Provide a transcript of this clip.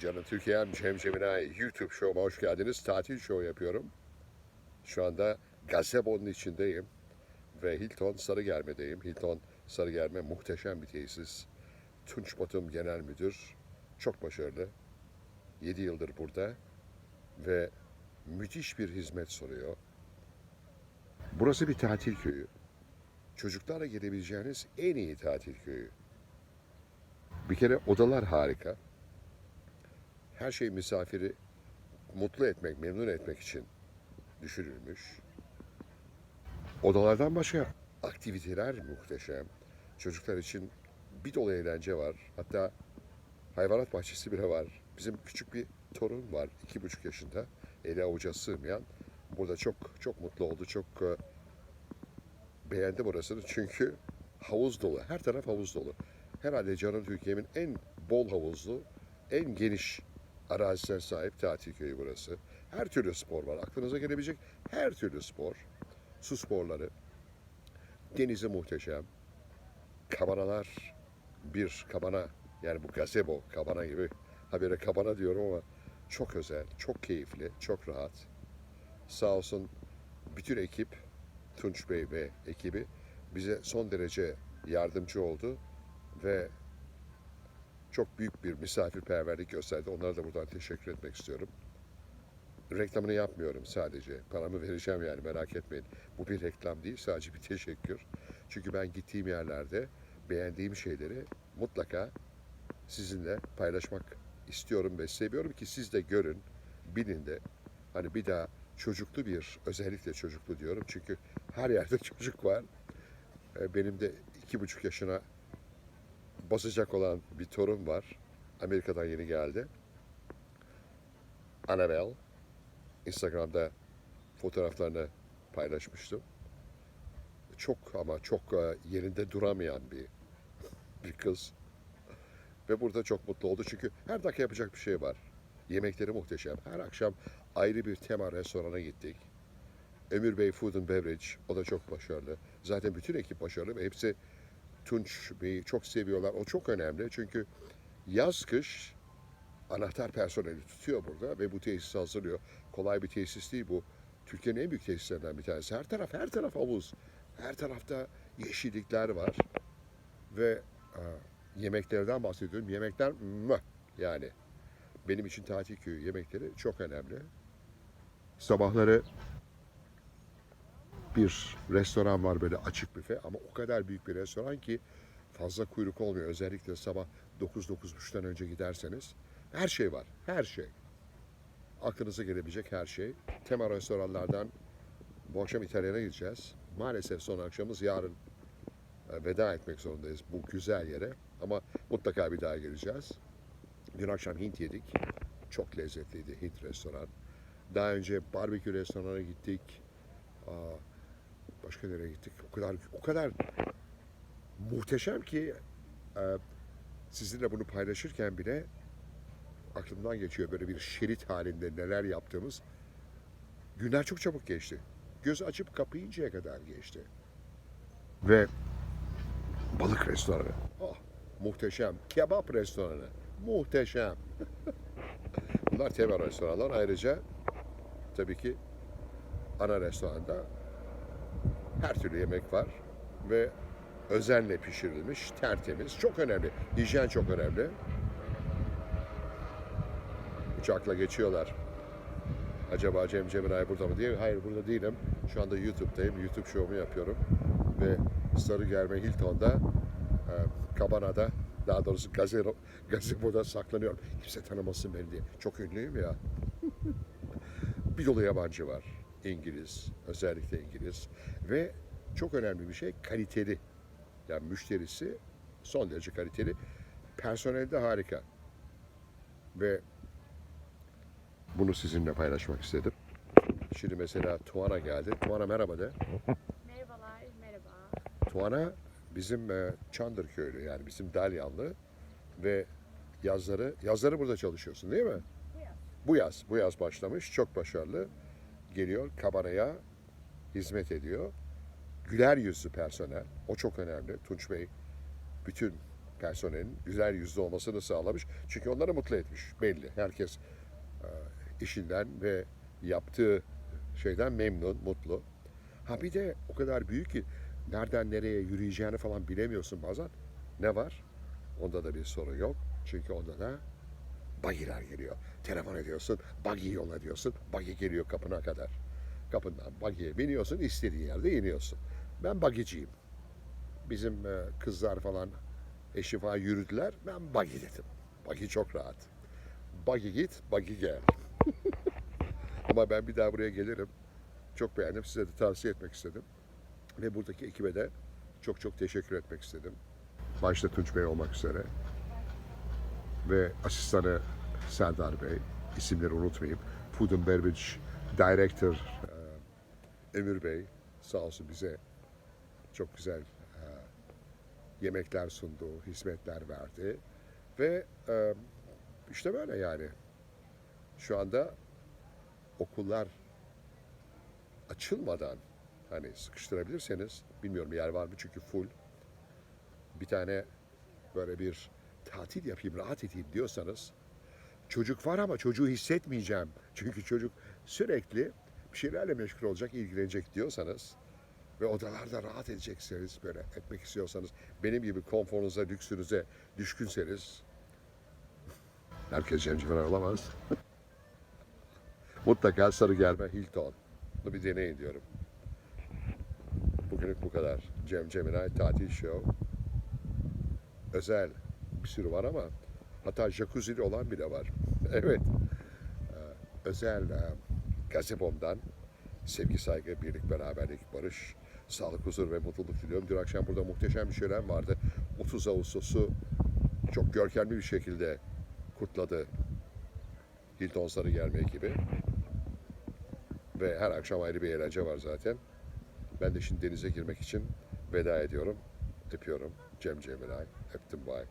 Canım Türkiye'm Cem Cemilay YouTube show'uma hoş geldiniz. Tatil show yapıyorum. Şu anda Gazebo'nun içindeyim. Ve Hilton Sarıgerme'deyim. Hilton Sarıgerme muhteşem bir tesis. Tunç Batum Genel Müdür. Çok başarılı. 7 yıldır burada. Ve müthiş bir hizmet sunuyor. Burası bir tatil köyü. Çocuklarla gidebileceğiniz en iyi tatil köyü. Bir kere odalar harika. Her şey misafiri mutlu etmek, memnun etmek için düşünülmüş. Odalardan başka aktiviteler muhteşem. Çocuklar için bir dolu eğlence var. Hatta hayvanat bahçesi bile var. Bizim küçük bir torun var, iki buçuk yaşında. Eli avuca sığmayan. Burada çok çok mutlu oldu, çok e, beğendi burasını. Çünkü havuz dolu, her taraf havuz dolu. Herhalde canım Türkiye'min en bol havuzlu, en geniş arazisine sahip tatil köyü burası. Her türlü spor var. Aklınıza gelebilecek her türlü spor. Su sporları. Denizi muhteşem. Kabanalar. Bir kabana yani bu gazebo kabana gibi. Habire kabana diyorum ama çok özel, çok keyifli, çok rahat. Sağ olsun bütün ekip, Tunç Bey ve ekibi bize son derece yardımcı oldu ve çok büyük bir misafirperverlik gösterdi. Onlara da buradan teşekkür etmek istiyorum. Reklamını yapmıyorum sadece. Paramı vereceğim yani merak etmeyin. Bu bir reklam değil sadece bir teşekkür. Çünkü ben gittiğim yerlerde beğendiğim şeyleri mutlaka sizinle paylaşmak istiyorum ve seviyorum ki siz de görün, bilin de. Hani bir daha çocuklu bir, özellikle çocuklu diyorum çünkü her yerde çocuk var. Ee, Benim de iki buçuk yaşına basacak olan bir torun var. Amerika'dan yeni geldi. Annabelle. Instagram'da fotoğraflarını paylaşmıştım. Çok ama çok e, yerinde duramayan bir bir kız. Ve burada çok mutlu oldu çünkü her dakika yapacak bir şey var. Yemekleri muhteşem. Her akşam ayrı bir tema restorana gittik. Ömür Bey Food and Beverage, o da çok başarılı. Zaten bütün ekip başarılı ve hepsi Tunç Bey'i çok seviyorlar. O çok önemli çünkü yaz kış anahtar personeli tutuyor burada ve bu tesisi hazırlıyor. Kolay bir tesis değil bu. Türkiye'nin en büyük tesislerinden bir tanesi. Her taraf, her taraf havuz. Her tarafta yeşillikler var. Ve e, yemeklerden bahsediyorum. Yemekler mıh, yani benim için tatil köyü yemekleri çok önemli. Sabahları bir restoran var böyle açık büfe ama o kadar büyük bir restoran ki fazla kuyruk olmuyor. Özellikle sabah 9-9.30'dan önce giderseniz her şey var. Her şey. Aklınıza gelebilecek her şey. Tema restoranlardan bu akşam İtalyan'a gideceğiz. Maalesef son akşamımız yarın e, veda etmek zorundayız bu güzel yere. Ama mutlaka bir daha geleceğiz. Dün akşam Hint yedik. Çok lezzetliydi Hint restoran. Daha önce barbekü restoranına gittik. Aa, başka nereye gittik? O kadar o kadar muhteşem ki e, sizinle bunu paylaşırken bile aklımdan geçiyor böyle bir şerit halinde neler yaptığımız. Günler çok çabuk geçti. Göz açıp kapayıncaya kadar geçti. Ve balık restoranı. Oh, muhteşem. Kebap restoranı. Muhteşem. Bunlar temel restoranlar. Ayrıca tabii ki ana restoranda her türlü yemek var ve özenle pişirilmiş, tertemiz. Çok önemli. Hijyen çok önemli. Uçakla geçiyorlar. Acaba Cem Cemiray burada mı diye. Hayır burada değilim. Şu anda YouTube'dayım. YouTube show'umu yapıyorum. Ve Sarıgerme Hilton'da e, Kabana'da daha doğrusu gazero, gazeboda saklanıyorum. Kimse tanımasın beni diye. Çok ünlüyüm ya. bir dolu yabancı var. İngiliz, özellikle İngiliz. Ve çok önemli bir şey kaliteli. Yani müşterisi son derece kaliteli. Personel de harika. Ve bunu sizinle paylaşmak istedim. Şimdi mesela Tuana geldi. Tuana merhaba de. Merhabalar, merhaba. Tuana bizim e, Çandırköylü yani bizim Dalyanlı ve yazları yazları burada çalışıyorsun değil mi? Bu yaz. Bu yaz bu yaz başlamış çok başarılı geliyor kabanaya hizmet ediyor. Güler yüzlü personel o çok önemli. Tunç Bey bütün personelin güler yüzlü olmasını sağlamış. Çünkü onları mutlu etmiş belli. Herkes e, işinden ve yaptığı şeyden memnun, mutlu. Ha bir de o kadar büyük ki nereden nereye yürüyeceğini falan bilemiyorsun bazen. Ne var? Onda da bir sorun yok. Çünkü onda da bagiler geliyor. Telefon ediyorsun, buggy yola diyorsun. Buggy geliyor kapına kadar. Kapından buggy'ye biniyorsun, istediğin yerde iniyorsun. Ben buggyciyim. Bizim e, kızlar falan eşi falan yürüdüler. Ben buggy dedim. Buggy çok rahat. Buggy git, buggy gel. Ama ben bir daha buraya gelirim. Çok beğendim. Size de tavsiye etmek istedim. Ve buradaki ekibe de çok çok teşekkür etmek istedim. Başta Tunç Bey olmak üzere. Ve asistanı Serdar Bey. isimleri unutmayayım. Food and Beverage Director e, Emir Bey sağ olsun bize çok güzel e, yemekler sundu, hizmetler verdi. Ve e, işte böyle yani. Şu anda okullar açılmadan hani sıkıştırabilirseniz bilmiyorum yer var mı çünkü full bir tane böyle bir tatil yapayım rahat edeyim diyorsanız çocuk var ama çocuğu hissetmeyeceğim çünkü çocuk sürekli bir şeylerle meşgul olacak ilgilenecek diyorsanız ve odalarda rahat edecekseniz böyle etmek istiyorsanız benim gibi konforunuza lüksünüze düşkünseniz herkes Cemcimen olamaz. Mutlaka sarı gelme Hilton. Bunu bir deneyin diyorum. Bugünlük bu kadar. Cem Cemilay tatil show. Özel bir sürü var ama hatta jacuzzi'li olan bile var. evet. Ee, özel e, Gazebom'dan sevgi, saygı, birlik, beraberlik, barış, sağlık, huzur ve mutluluk diliyorum. Dün akşam burada muhteşem bir şölen vardı. 30 Ağustos'u çok görkemli bir şekilde kutladı Hilton Sarıgerme ekibi. Ve her akşam ayrı bir eğlence var zaten. Ben de şimdi denize girmek için veda ediyorum. Öpüyorum. Cem Cemilay. Öptüm bay.